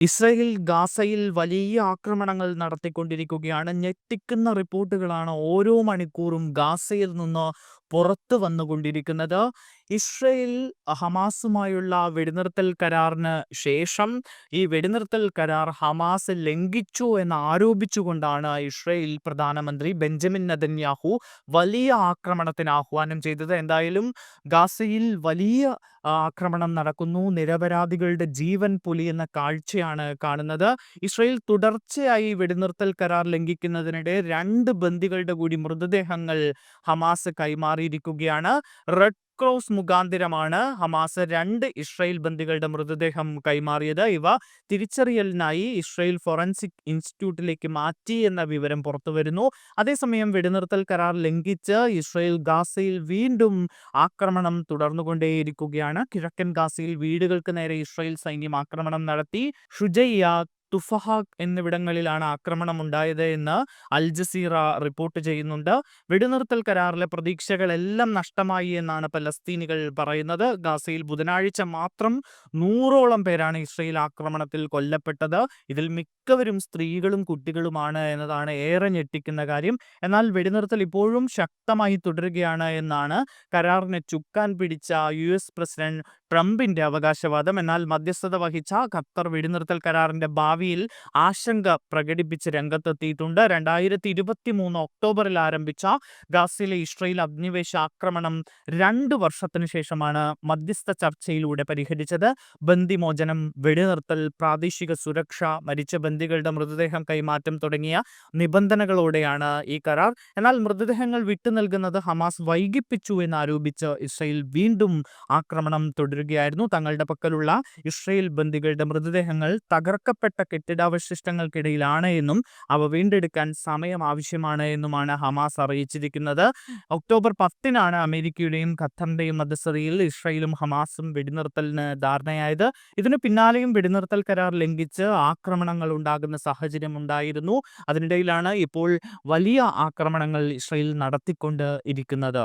Israel ഗാസയിൽ വലിയ ആക്രമണങ്ങൾ നടത്തിക്കൊണ്ടിരിക്കുകയാണ്. ഞെട്ടിക്കുന്ന റിപ്പോർട്ടുകളാണ് ഓരോ മണിക്കൂറും ഗാസയിൽ നിന്ന് പുറത്തു വന്നുകൊണ്ടിരിക്കുന്നത്. ഇസ്രയേൽ ഹമാസുമായുള്ള വെടിനിർത്തൽ കരാറിന് ശേഷം ഈ വെടിനിർത്തൽ കരാർ ഹമാസ് ലംഘിച്ചു എന്ന് ആരോപിച്ചുകൊണ്ടാണ് ഇസ്രയേൽ പ്രധാനമന്ത്രി ബെഞ്ചമിൻ നദന്യാഹു വലിയ ആക്രമണത്തിന് ആഹ്വാനം ചെയ്തത്. എന്തായാലും ഗാസയിൽ വലിയ ആക്രമണം നടക്കുന്നു. നിരപരാധികളുടെ ജീവൻ പൊലിയുന്ന കാഴ്ചയാണ് കാണുന്നത്. ഇസ്രയേൽ തുടർച്ചയായി വെടിനിർത്തൽ കരാർ ലംഘിക്കുന്നതിനിടെ രണ്ട് ബന്ദികളുടെ കൂടി മൃതദേഹങ്ങൾ ഹമാസ് കൈമാറിയിരിക്കുകയാണ്. റെഡ് ക്രോസ് മുഖാന്തിരമാണ് ഹമാസ് രണ്ട് ഇസ്രയേൽ ബന്ദികളുടെ മൃതദേഹം കൈമാറിയത്. ഇവ തിരിച്ചറിയലിനായി ഇസ്രയേൽ ഫോറൻസിക് ഇൻസ്റ്റിറ്റ്യൂട്ടിലേക്ക് മാറ്റി എന്ന വിവരം പുറത്തുവരുന്നു. അതേസമയം വെടിനിർത്തൽ കരാർ ലംഘിച്ച് ഇസ്രയേൽ ഗാസയിൽ വീണ്ടും ആക്രമണം തുടർന്നുകൊണ്ടേയിരിക്കുകയാണ്. കിഴക്കൻ ഗാസയിൽ വീടുകൾക്ക് നേരെ ഇസ്രയേൽ സൈന്യം ആക്രമണം നടത്തി. ഷുജയ്യ, തുഫഹ എന്നിവിടങ്ങളിലാണ് ആക്രമണം ഉണ്ടായത് എന്ന് അൽ ജസീറ റിപ്പോർട്ട് ചെയ്യുന്നുണ്ട്. വെടിനിർത്തൽ കരാറിലെ പ്രതീക്ഷകളെല്ലാം നഷ്ടമായി എന്നാണ് പലസ്തീനികൾ പറയുന്നത്. ഗാസയിൽ ബുധനാഴ്ച മാത്രം നൂറോളം പേരാണ് ഇസ്രയേൽ ആക്രമണത്തിൽ കൊല്ലപ്പെട്ടത്. ഇതിൽ മിക്കവരും സ്ത്രീകളും കുട്ടികളുമാണ് എന്നതാണ് ഏറെ ഞെട്ടിക്കുന്ന കാര്യം. എന്നാൽ വെടിനിർത്തൽ ഇപ്പോഴും ശക്തമായി തുടരുകയാണ് എന്നാണ് കരാറിനെ ചുക്കാൻ പിടിച്ച യു എസ് പ്രസിഡന്റ് ട്രംപിന്റെ അവകാശവാദം. എന്നാൽ മധ്യസ്ഥത വഹിച്ച ഖത്തർ വെടിനിർത്തൽ കരാറിന്റെ ഭാവിയിൽ ആശങ്ക പ്രകടിപ്പിച്ച് രംഗത്തെത്തിയിട്ടുണ്ട്. രണ്ടായിരത്തി ഇരുപത്തി മൂന്ന് ഒക്ടോബറിൽ ആരംഭിച്ച ഗാസയിലെ ഇസ്രയേൽ അഗ്നിവേശ ആക്രമണം രണ്ട് വർഷത്തിനു ശേഷമാണ് മധ്യസ്ഥ ചർച്ചയിലൂടെ പരിഹരിച്ചത്. ബന്ദിമോചനം, വെടിനിർത്തൽ, പ്രാദേശിക സുരക്ഷ, മരിച്ച ബന്ദികളുടെ മൃതദേഹം കൈമാറ്റം തുടങ്ങിയ നിബന്ധനകളോടെയാണ് ഈ കരാർ. എന്നാൽ മൃതദേഹങ്ങൾ വിട്ടു നൽകുന്നത് ഹമാസ് വൈകിപ്പിച്ചു എന്നാരോപിച്ച് ഇസ്രയേൽ വീണ്ടും ആക്രമണം തുടരുകയായിരുന്നു. തങ്ങളുടെ പക്കലുള്ള ഇസ്രയേൽ ബന്ദികളുടെ മൃതദേഹങ്ങൾ തകർക്കപ്പെട്ട കെട്ടിടാവശിഷ്ടങ്ങൾക്കിടയിലാണ് എന്നും അവ വീണ്ടെടുക്കാൻ സമയം ആവശ്യമാണ് എന്നുമാണ് ഹമാസ് അറിയിച്ചിരിക്കുന്നത്. ഒക്ടോബർ പത്തിനാണ് അമേരിക്കയുടെയും ഖത്തറിന്റെയും മധ്യസ്ഥതയിൽ ഇസ്രയേലും ഹമാസും വെടിനിർത്തലിന് ധാരണയായത്. ഇതിനു പിന്നാലെയും വെടിനിർത്തൽ കരാർ ലംഘിച്ച് ആക്രമണങ്ങൾ ഉണ്ടാകുന്ന സാഹചര്യം ഉണ്ടായിരുന്നു. അതിനിടയിലാണ് ഇപ്പോൾ വലിയ ആക്രമണങ്ങൾ ഇസ്രയേൽ നടത്തിക്കൊണ്ട് ഇരിക്കുന്നത്.